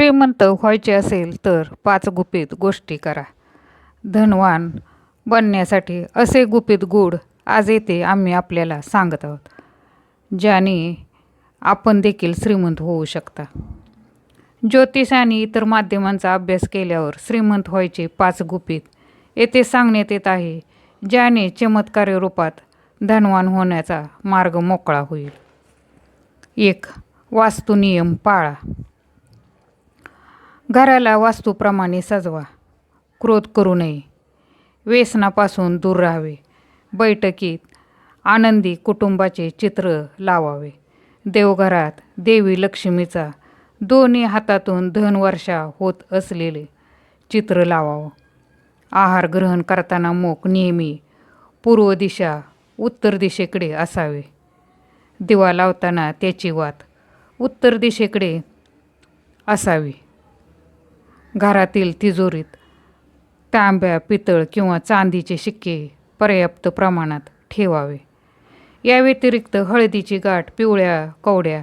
श्रीमंत व्हायचे असेल तर पाच गुपित गोष्टी करा. धनवान बनण्यासाठी असे गुपित गूढ आज येथे आम्ही आपल्याला सांगत आहोत ज्याने आपण देखील श्रीमंत होऊ शकता. ज्योतिष आणि इतर माध्यमांचा अभ्यास केल्यावर श्रीमंत व्हायचे पाच गुपित येथे सांगण्यात येत आहे ज्याने चमत्कारी रूपात धनवान होण्याचा मार्ग मोकळा होईल. एक वास्तुनियम पाळा. घराला वास्तूप्रमाणे सजवा. क्रोध करू नये. व्यसनापासून दूर राहावे. बैठकीत आनंदी कुटुंबाचे चित्र लावावे. देवघरात देवी लक्ष्मीचा दोन्ही हातातून धनवर्षा होत असलेले चित्र लावावं. आहार ग्रहण करताना मोक नेहमी पूर्व दिशा उत्तर दिशेकडे असावे. दिवा लावताना त्याची वात उत्तर दिशेकडे असावी. घरातील तिजोरीत. तांब्या पितळ किंवा चांदीचे शिक्के पर्याप्त प्रमाणात ठेवावे. या व्यतिरिक्त हळदीची गाठ पिवळ्या कवड्या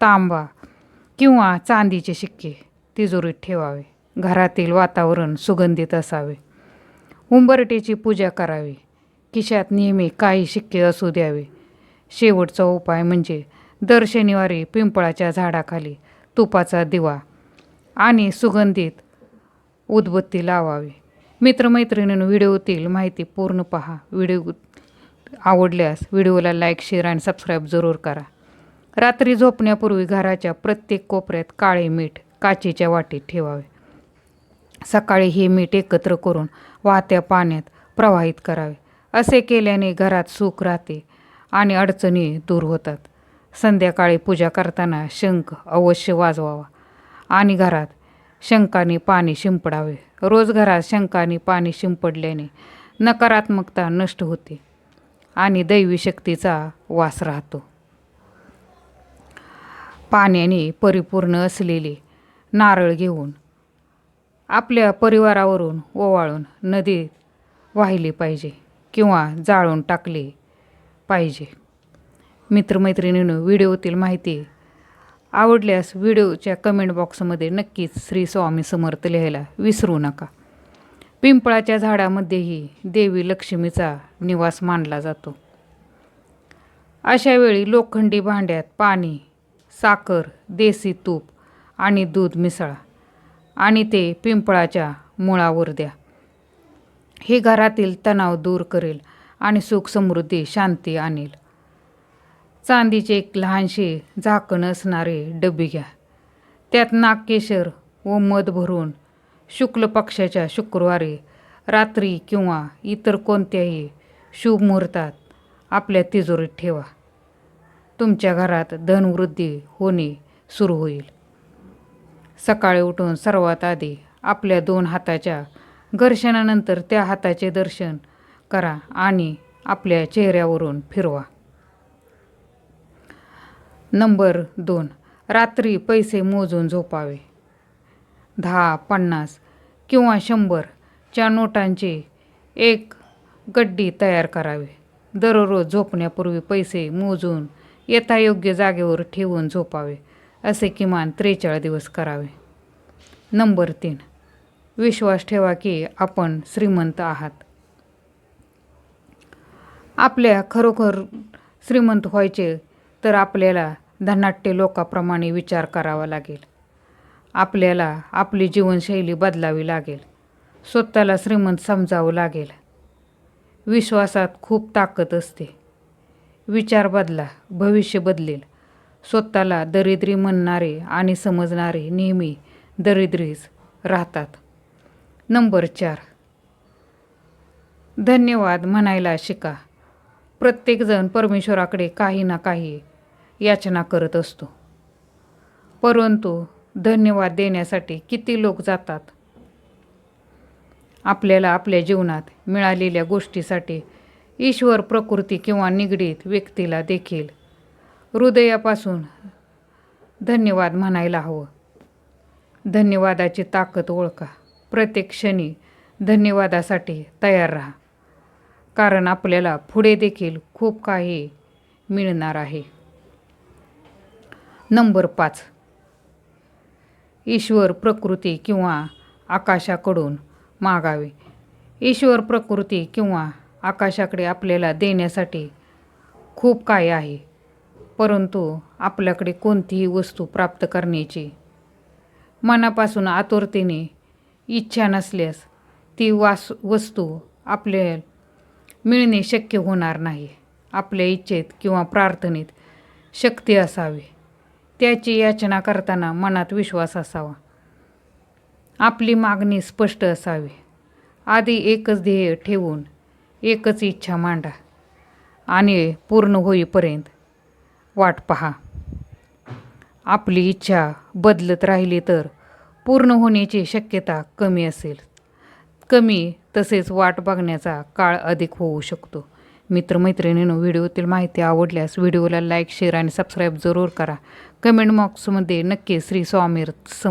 तांबा किंवा चांदीचे शिक्के तिजोरीत ठेवावे. घरातील वातावरण सुगंधित असावे. उंबरटेची पूजा करावी. खिशात नेहमी काही शिक्के असू द्यावे. शेवटचा उपाय म्हणजे दर शनिवारी पिंपळाच्या झाडाखाली तुपाचा दिवा आणि सुगंधित उदबत्ती लावावी. मित्रमैत्रिणींनो व्हिडिओतील माहिती पूर्ण पहा. व्हिडिओ आवडल्यास व्हिडिओला लाईक शेअर आणि सबस्क्राईब जरूर करा. रात्री झोपण्यापूर्वी घराच्या प्रत्येक कोपऱ्यात काळे मीठ काचेच्या वाटीत ठेवावे. सकाळी हे मीठ एकत्र करून वाहत्या पाण्यात प्रवाहित करावे. असे केल्याने घरात सुख राहते आणि अडचणी दूर होतात. संध्याकाळी पूजा करताना शंख अवश्य वाजवावा. आणि घरात शंकाने पाणी शिंपडावे. रोज घरात शंकाने पाणी शिंपडल्याने नकारात्मकता नष्ट होते आणि दैवी शक्तीचा वास राहतो. पाण्याने परिपूर्ण असलेले नारळ घेऊन आपल्या परिवारावरून ओवाळून नदीत वाहिले पाहिजे किंवा जाळून टाकले पाहिजे. मित्रमैत्रिणीनं व्हिडिओतील माहिती आवडल्यास व्हिडिओच्या कमेंट बॉक्समध्ये नक्कीच श्री स्वामी समर्थ लिहायला विसरू नका. पिंपळाच्या झाडामध्येही देवी लक्ष्मीचा निवास मानला जातो. अशा वेळी लोखंडी भांड्यात पाणी साखर देसी तूप आणि दूध मिसळा आणि ते पिंपळाच्या मुळावर द्या. हे घरातील तणाव दूर करेल आणि सुख समृद्धी शांती आणेल. चांदीचे एक लहानशी झाकण असणारे डबे घ्या. त्यात नागकेशर व मध भरून शुक्ल पक्षाच्या शुक्रवारी रात्री किंवा इतर कोणत्याही शुभ मुहूर्तात आपल्या तिजोरीत ठेवा. तुमच्या घरात धनवृद्धी होणे सुरू होईल. सकाळी उठून सर्वात आधी आपल्या दोन हाताच्या घर्षणानंतर त्या हाताचे दर्शन करा आणि आपल्या चेहऱ्यावरून फिरवा. नंबर दोन. रात्री पैसे मोजून झोपावे. दहा पन्नास किंवा शंभरच्या नोटांची एक गड्डी तयार करावी. दररोज झोपण्यापूर्वी पैसे मोजून यथायोग्य जागेवर ठेवून झोपावे असे किमान त्रेचाळीस दिवस करावे. नंबर तीन. विश्वास ठेवा की आपण श्रीमंत आहात. आपल्या खरोखर श्रीमंत व्हायचे तर आपल्याला धनाट्य लोकाप्रमाणे विचार करावा लागेल. आपल्याला आपली जीवनशैली बदलावी लागेल. स्वतःला श्रीमंत समजावं लागेल. विश्वासात खूप ताकद असते. विचार बदला भविष्य बदलेल. स्वतःला दरिद्री म्हणणारे आणि समजणारे नेहमी दरिद्रीच राहतात. नंबर चार. धन्यवाद म्हणायला शिका. प्रत्येकजण परमेश्वराकडे काही ना काही याचना करत असतो. परंतु धन्यवाद देण्यासाठी किती लोक जातात? आपल्याला आपल्या जीवनात मिळालेल्या गोष्टीसाठी ईश्वर प्रकृती किंवा निगडीत व्यक्तीला देखील हृदयापासून धन्यवाद म्हणायला हवं. धन्यवादाची ताकद ओळखा. प्रत्येक क्षणी धन्यवादासाठी तयार राहा. कारण आपल्याला पुढे देखील खूप काही मिळणार आहे. नंबर पाच. ईश्वर प्रकृती किंवा आकाशाकडून मागावे. ईश्वर प्रकृती किंवा आकाशाकडे आपल्याला देण्यासाठी खूप काय आहे परंतु आपल्याकडे कोणतीही वस्तू प्राप्त करण्याची मनापासून आतुरतेने इच्छा नसल्यास ती वास वस्तू आपल्या मिळणे शक्य होणार नाही. आपल्या इच्छेत किंवा प्रार्थनेत शक्ती असावी. त्याची याचना करताना मनात विश्वास असावा. आपली मागणी स्पष्ट असावी. आधी एकच ध्येय ठेवून एकच इच्छा मांडा आणि पूर्ण होईपर्यंत वाट पहा. आपली इच्छा बदलत राहिली तर पूर्ण होण्याची शक्यता कमी असेल. कमी तसेच वाट बघण्याचा काळ अधिक होऊ शकतो. मित्रमैत्रिणींनो व्हिडिओतील माहिती आवडल्यास व्हिडिओला लाईक शेअर आणि सबस्क्राईब जरूर करा. कमेंट बॉक्समध्ये नक्की श्री स्वामी सम